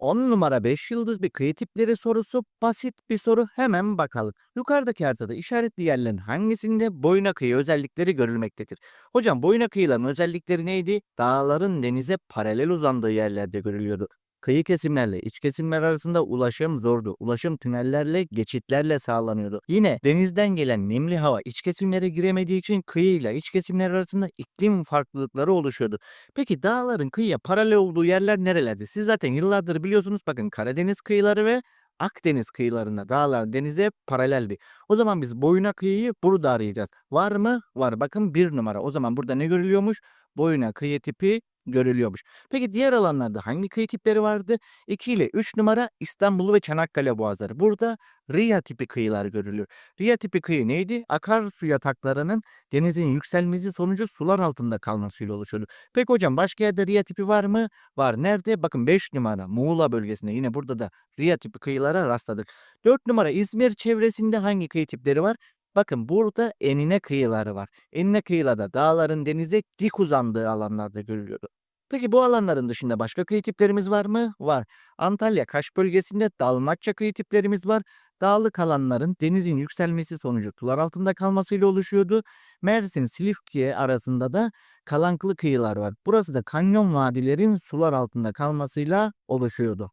10 numara 5 yıldız bir kıyı tipleri sorusu basit bir soru hemen bakalım. Yukarıdaki haritada işaretli yerlerin hangisinde boyuna kıyı özellikleri görülmektedir? Hocam boyuna kıyıların özellikleri neydi? Dağların denize paralel uzandığı yerlerde görülüyordu. Kıyı kesimlerle iç kesimler arasında ulaşım zordu. Ulaşım tünellerle, geçitlerle sağlanıyordu. Yine denizden gelen nemli hava iç kesimlere giremediği için kıyıyla iç kesimler arasında iklim farklılıkları oluşuyordu. Peki dağların kıyıya paralel olduğu yerler nerelerde? Siz zaten yıllardır biliyorsunuz bakın Karadeniz kıyıları ve Akdeniz kıyılarında dağlar denize paraleldi. O zaman biz boyuna kıyıyı burada arayacağız. Var mı? Var. Bakın bir numara. O zaman burada ne görülüyormuş? Boyuna kıyı tipi görülüyormuş. Peki diğer alanlarda hangi kıyı tipleri vardı? 2 ile 3 numara İstanbul ve Çanakkale boğazları. Burada Riya tipi kıyılar görülür. Riya tipi kıyı neydi? Akarsu yataklarının denizin yükselmesi sonucu sular altında kalmasıyla oluşuyordu. Peki hocam başka yerde Riya tipi var mı? Var. Nerede? Bakın 5 numara Muğla bölgesinde. Yine burada da Riya tipi kıyılara rastladık. 4 numara İzmir çevresinde hangi kıyı tipleri var? Bakın burada enine kıyıları var. Enine kıyılarda dağların denize dik uzandığı alanlarda görülüyordu. Peki bu alanların dışında başka kıyı tiplerimiz var mı? Var. Antalya Kaş bölgesinde dalmaçya kıyı tiplerimiz var. Dağlık alanların denizin yükselmesi sonucu sular altında kalmasıyla oluşuyordu. Mersin Silifke arasında da kalanklı kıyılar var. Burası da kanyon vadilerin sular altında kalmasıyla oluşuyordu.